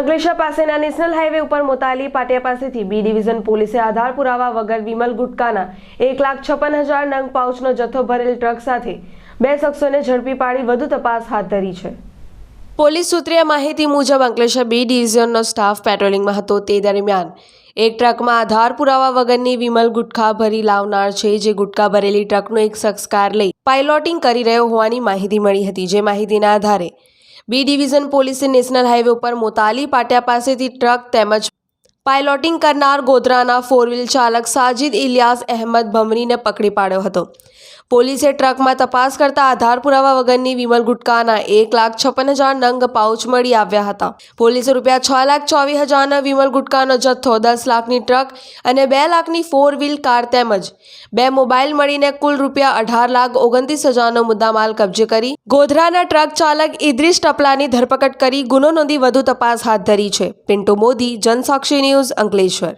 અંકલેશ્વર પાસેના national highway ઉપર મોતાલી પાટિયા પાસેથી બી ડિવિઝન પોલીસે આધાર પુરાવા વગર વિમલ ગુટકાના એક લાખ છપ્પન હજાર નંગ પાઉચનો જથ્થો ભરેલ ટ્રક સાથે બે શખ્સોને ઝડપી પાડી વધુ તપાસ હાથ ધરી છે. પોલીસ સૂત્રીય માહિતી મુજબ અંકલેશ્વર બી ડિવિઝનનો સ્ટાફ પેટ્રોલિંગમાં હતો તે દરમિયાન એક ટ્રકમાં આધાર પુરાવા વગરની વિમલ ગુટખા ભરી લાવનાર છે, જે ગુટખા ભરેલી ટ્રકનો એક શખ્સ કાર લઈ પાઇલોટિંગ કરી રહ્યો હોવાની માહિતી મળી હતી, જે માહિતીના આધારે બી ડિવિઝન પોલીસે નેશનલ હાઈવે ઉપર મોતાલી પાટિયા પાસેથી ટ્રક તેમજ પાઇલોટિંગ કરનાર ગોધરાના ફોર વ્હીલ ચાલક સાજિદ ઇલિયાસ અહેમદ ભમરીને પકડી પાડ્યો હતો. પોલીસે ટ્રકમાં તપાસ કરતા આધાર પુરાવા વગરની વિમલ ગુટકાના એક લાખ છપ્પન હજાર નંગ પાઉચ મળી આવ્યા હતા. પોલીસે રૂપિયા છ લાખ ચોવીસ હજારના વિમલ ગુટકાનો જથ્થો, દસ લાખની ટ્રક અને બે લાખની ફોર વ્હીલ કાર તેમજ બે મોબાઈલ મળીને કુલ રૂપિયા અઢાર લાખ ઓગણત્રીસ હજારનો મુદ્દામાલ કબજે કરી ગોધરાના ટ્રક ચાલક ઇદ્રીસ ટપલાની ધરપકડ કરી ગુનો નોંધી વધુ તપાસ હાથ ધરી છે. પિન્ટુ મોદી જનસાક્ષી ન્યૂઝ અંકલેશ્વર